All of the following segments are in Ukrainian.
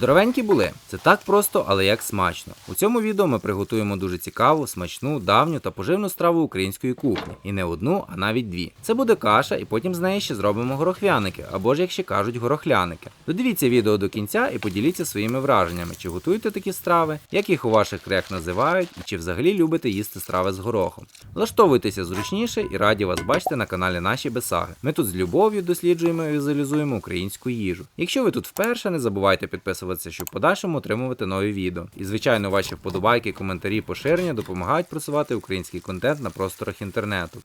Здоровенькі були. Це так просто, але як смачно. У цьому відео ми приготуємо дуже цікаву, смачну, давню та поживну страву української кухні. І не одну, а навіть дві. Це буде каша, і потім з неї ще зробимо горохвяники, або ж як ще кажуть, горохляники. Додивіться відео до кінця і поділіться своїми враженнями, чи готуєте такі страви, як їх у ваших краях називають, і чи взагалі любите їсти страви з горохом. Влаштовуйтеся зручніше і раді вас бачити на каналі Наші Бесаги. Ми тут з любов'ю досліджуємо і візуалізуємо українську їжу. Якщо ви тут вперше, не забувайте підписуватися, щоб в подальшому отримувати нові відео. І звичайно, ваші вподобайки, коментарі, поширення допомагають просувати український контент на просторах інтернету.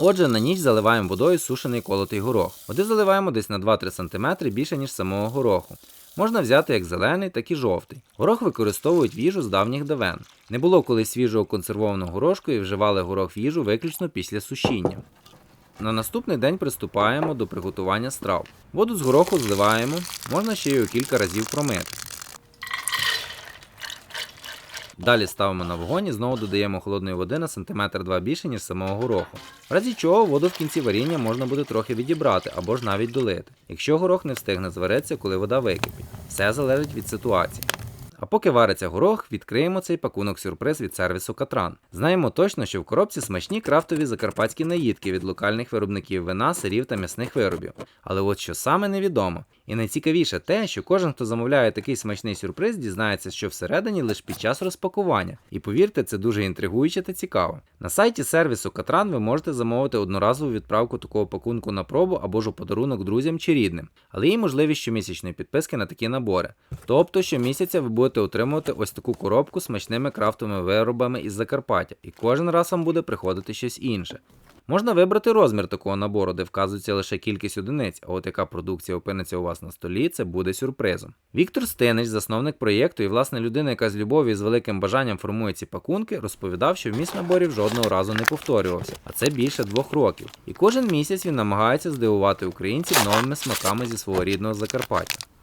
Отже, на ніч заливаємо водою сушений колотий горох. Води заливаємо десь на 2-3 см більше, ніж самого гороху. Можна взяти як зелений, так і жовтий. Горох використовують в їжу з давніх давен. Не було колись свіжого консервованого горошку і вживали горох в їжу виключно після сушіння. На наступний день приступаємо до приготування страв. Воду з гороху зливаємо, можна ще у кілька разів промити. Далі ставимо на вогонь і знову додаємо холодної води на сантиметр 2 більше, ніж самого гороху. В разі чого воду в кінці варіння можна буде трохи відібрати або ж навіть долити, якщо горох не встигне зваритися, коли вода википить. Все залежить від ситуації. Поки вариться горох, відкриємо цей пакунок сюрприз від сервісу Катран. Знаємо точно, що в коробці смачні крафтові закарпатські наїдки від локальних виробників вина, сирів та м'ясних виробів. Але от що саме невідомо. І найцікавіше те, що кожен, хто замовляє такий смачний сюрприз, дізнається, що всередині лише під час розпакування. І повірте, це дуже інтригуюче та цікаво. На сайті сервісу Катран ви можете замовити одноразову відправку такого пакунку на пробу або ж у подарунок друзям чи рідним, але є можливість щомісячної підписки на такі набори. Тобто щомісяця ви будете отримувати ось таку коробку з смачними крафтовими виробами із Закарпаття, і кожен раз вам буде приходити щось інше. Можна вибрати розмір такого набору, де вказується лише кількість одиниць, а от яка продукція опиниться у вас на столі, це буде сюрпризом. Віктор Стинич, засновник проєкту і власне людина, яка з любов'ю і з великим бажанням формує ці пакунки, розповідав, що вміст наборів жодного разу не повторювався, а це більше двох років. І кожен місяць він намагається здивувати українців новими смаками зі свого рідного Закарпаття.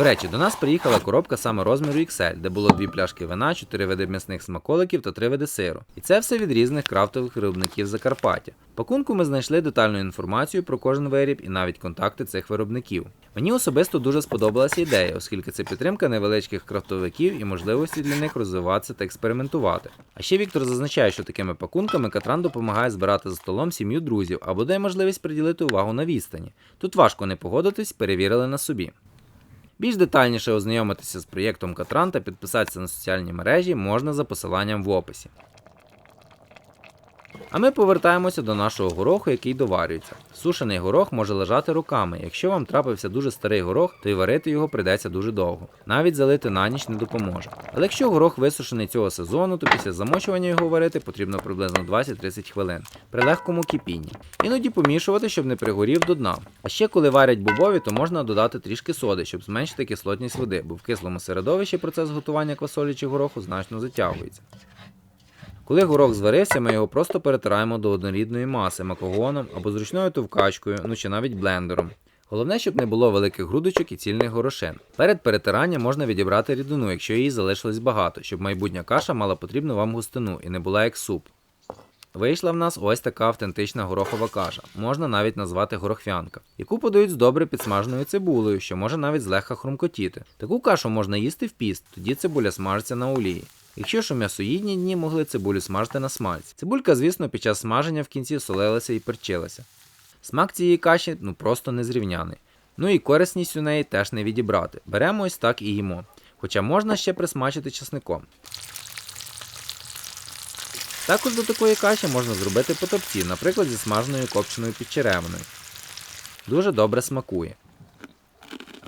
До речі, до нас приїхала коробка саме розміру XL, де було дві пляшки вина, чотири види м'ясних смаколиків та три види сиру. І це все від різних крафтових виробників Закарпаття. Пакунку ми знайшли детальну інформацію про кожен виріб і навіть контакти цих виробників. Мені особисто дуже сподобалася ідея, оскільки це підтримка невеличких крафтовиків і можливості для них розвиватися та експериментувати. А ще Віктор зазначає, що такими пакунками Катран допомагає збирати за столом сім'ю друзів або дає можливість приділити увагу на відстані. Тут важко не погодитись, перевірили на собі. Більш детальніше ознайомитися з проєктом Катран та підписатися на соціальні мережі можна за посиланням в описі. А ми повертаємося до нашого гороху, який доварюється. Сушений горох може лежати руками. Якщо вам трапився дуже старий горох, то й варити його прийдеться дуже довго. Навіть залити на ніч не допоможе. Але якщо горох висушений цього сезону, то після замочування його варити потрібно приблизно 20-30 хвилин при легкому кипінні. Іноді помішувати, щоб не пригорів до дна. А ще коли варять бобові, то можна додати трішки соди, щоб зменшити кислотність води, бо в кислому середовищі процес готування квасолі чи гороху значно затягується. Коли горох зварився, ми його просто перетираємо до однорідної маси макогоном або зручною товкачкою, ну чи навіть блендером. Головне, щоб не було великих грудочок і цільних горошин. Перед перетиранням можна відібрати рідину, якщо її залишилось багато, щоб майбутня каша мала потрібну вам густину і не була як суп. Вийшла в нас ось така автентична горохова каша, можна навіть назвати горохвянка, яку подають з добре підсмаженою цибулею, що може навіть злегка хрумкотіти. Таку кашу можна їсти в піст, тоді цибуля смажиться на олії. Якщо ж у м'ясоїдні дні могли цибулю смажити на смальці. Цибулька, звісно, під час смаження в кінці солилася і перчилася. Смак цієї каші ну просто незрівняний. Ну і корисність у неї теж не відібрати. Беремо ось так і їмо. Хоча можна ще присмачити часником. Також до такої каші можна зробити потопці, наприклад, зі смаженою копченою підчеревиною. Дуже добре смакує.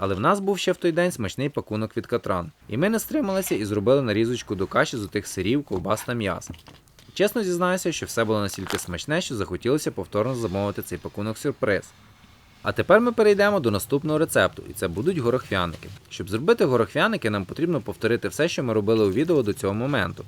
Але в нас був ще в той день смачний пакунок від катран, і ми не стрималися і зробили нарізочку до каші з отих сирів, ковбас та м'яса. Чесно зізнаюся, що все було настільки смачне, що захотілося повторно замовити цей пакунок сюрприз. А тепер ми перейдемо до наступного рецепту, і це будуть горохвяники. Щоб зробити горохвяники, нам потрібно повторити все, що ми робили у відео до цього моменту.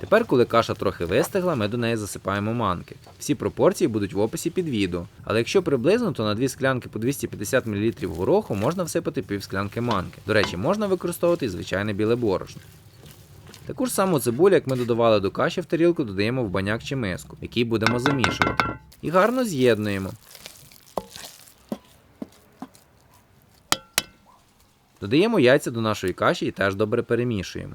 Тепер, коли каша трохи вистигла, ми до неї засипаємо манки. Всі пропорції будуть в описі під відео. Але якщо приблизно, то на дві склянки по 250 мл гороху можна всипати пів склянки манки. До речі, можна використовувати і звичайне біле борошно. Таку ж саму цибулю, як ми додавали до каші в тарілку, додаємо в баняк чи миску, який будемо замішувати. І гарно з'єднуємо. Додаємо яйця до нашої каші і теж добре перемішуємо.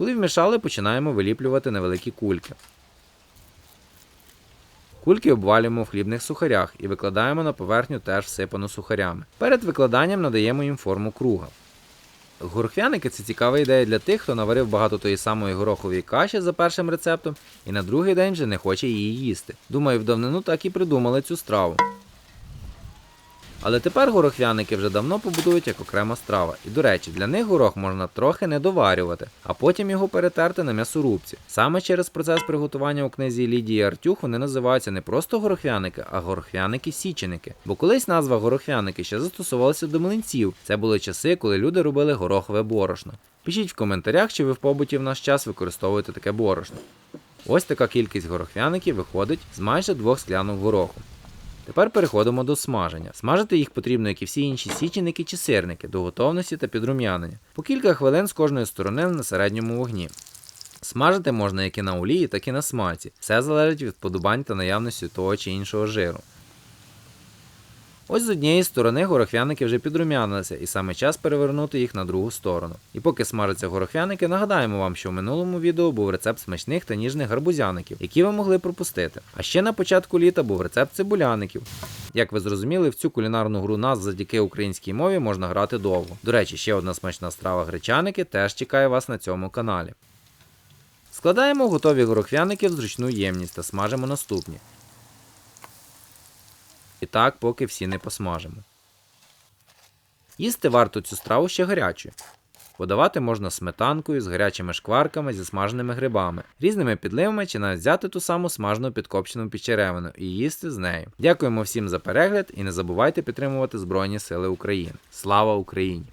Коли вмішали, починаємо виліплювати невеликі кульки. Кульки обвалюємо в хлібних сухарях і викладаємо на поверхню теж всипану сухарями. Перед викладанням надаємо їм форму круга. Горохвяники це цікава ідея для тих, хто наварив багато тої самої горохової каші за першим рецептом і на другий день вже не хоче її їсти. Думаю, в давнину так і придумали цю страву. Але тепер горохвяники вже давно побудують як окрема страва. І до речі, для них горох можна трохи не доварювати, а потім його перетерти на м'ясорубці. Саме через процес приготування у книзі Лідії Артюх вони називаються не просто горохвяники, а горохвяники-січеники. Бо колись назва горохвяники ще застосовувалася до млинців. Це були часи, коли люди робили горохове борошно. Пишіть в коментарях, чи ви в побуті в наш час використовуєте таке борошно. Ось така кількість горохвяників виходить з майже двох склянок гороху. Тепер переходимо до смаження. Смажити їх потрібно, як і всі інші січеники чи сирники, до готовності та підрум'янення. По кілька хвилин з кожної сторони на середньому вогні. Смажити можна як і на олії, так і на смальці. Все залежить від вподобань та наявності того чи іншого жиру. Ось з однієї сторони горохвяники вже підрум'янилися, і саме час перевернути їх на другу сторону. І поки смажаться горохвяники, нагадаємо вам, що в минулому відео був рецепт смачних та ніжних гарбузяників, які ви могли пропустити. А ще на початку літа був рецепт цибуляників. Як ви зрозуміли, в цю кулінарну гру нас завдяки українській мові можна грати довго. До речі, ще одна смачна страва гречаники теж чекає вас на цьому каналі. Складаємо готові горохвяники в зручну ємність та смажимо наступні. І так, поки всі не посмажимо. Їсти варто цю страву ще гарячою. Подавати можна сметанкою з гарячими шкварками зі смаженими грибами, різними підливами чи навіть взяти ту саму смажену підкопчену печеревину і їсти з нею. Дякуємо всім за перегляд і не забувайте підтримувати Збройні Сили України. Слава Україні!